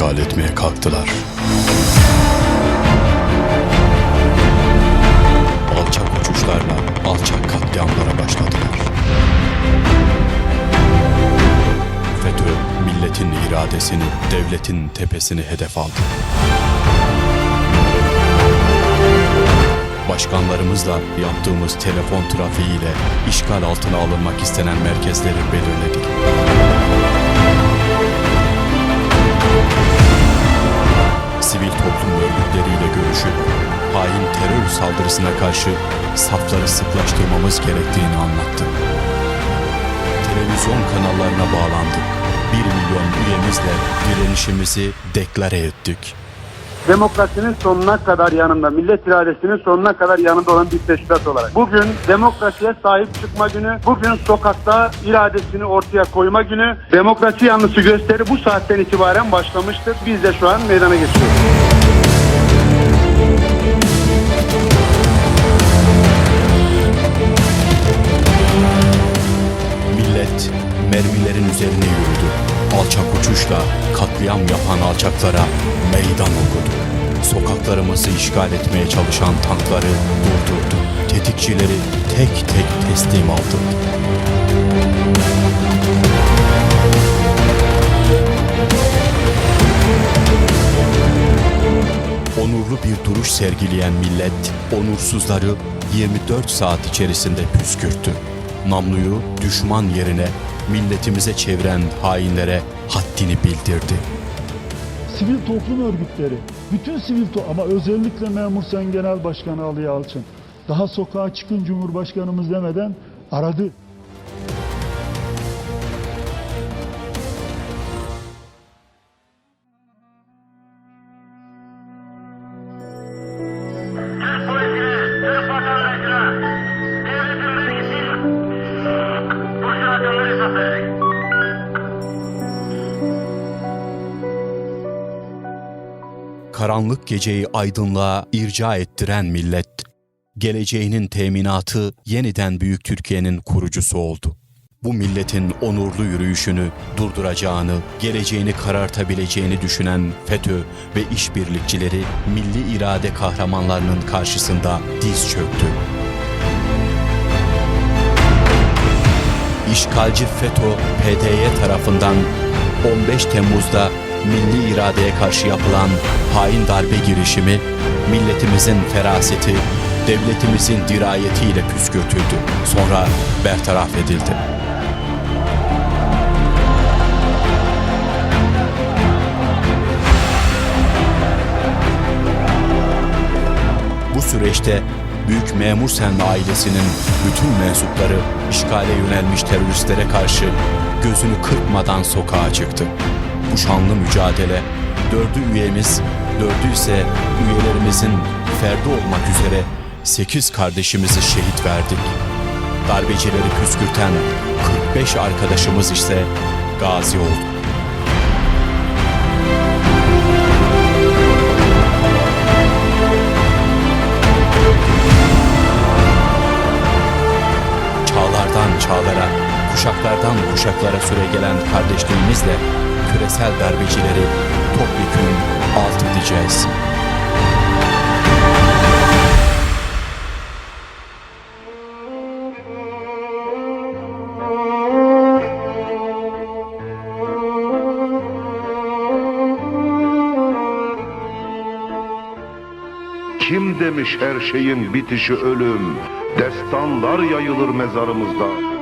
işgal etmeye kalktılar. Alçak uçuşlarla alçak katliamlara başladılar. FETÖ milletin iradesini, devletin tepesini hedef aldı. Başkanlarımızla yaptığımız telefon trafiğiyle işgal altına alınmak istenen merkezleri belirledik. Görüşüp hain terör saldırısına karşı safları sıklaştırmamız gerektiğini anlattı. Televizyon kanallarına bağlandık. 1 milyon üyemizle direnişimizi deklare ettik. demokrasinin sonuna kadar yanında, millet iradesinin sonuna kadar yanında olan bir teşkilat olarak. Bugün demokrasiye sahip çıkma günü, bugün sokakta iradesini ortaya koyma günü, demokrasi yanlısı gösteri bu saatten itibaren başlamıştır. Biz de şu an meydana geçiyoruz. Üzerine yürüdü. Alçak uçuşla katliam yapan alçaklara meydan okudu. Sokaklarımızı işgal etmeye çalışan tankları durdurdu. Tetikçileri tek tek teslim aldı. Onurlu bir duruş sergileyen millet, onursuzları 24 saat içerisinde püskürttü. Namluyu düşman yerine milletimize çeviren hainlere haddini bildirdi. sivil toplum örgütleri, bütün sivil to ama özellikle Memur Sen Genel Başkanı Ali Yalçın daha sokağa çıkın Cumhurbaşkanımız demeden aradı. Karanlık geceyi aydınlığa irca ettiren millet, geleceğinin teminatı yeniden Büyük Türkiye'nin kurucusu oldu. Bu milletin onurlu yürüyüşünü durduracağını, geleceğini karartabileceğini düşünen FETÖ ve işbirlikçileri milli irade kahramanlarının karşısında diz çöktü. İşgalci FETÖ PDY tarafından 15 Temmuz'da milli iradeye karşı yapılan hain darbe girişimi milletimizin feraseti, devletimizin dirayetiyle püskürtüldü. Sonra bertaraf edildi. Bu süreçte Büyük Memur Sen ailesinin bütün mensupları işgale yönelmiş teröristlere karşı gözünü kırpmadan sokağa çıktı. Bu şanlı mücadele dördü üyemiz, dördü ise üyelerimizin ferdi olmak üzere sekiz kardeşimizi şehit verdik. Darbecileri püskürten 45 arkadaşımız ise gazi oldu. çağlardan çağlara, kuşaklardan kuşaklara süre gelen kardeşliğimizle küresel darbecileri topyekun alt edeceğiz. Kim demiş her şeyin bitişi ölüm? Destanlar yayılır mezarımızda.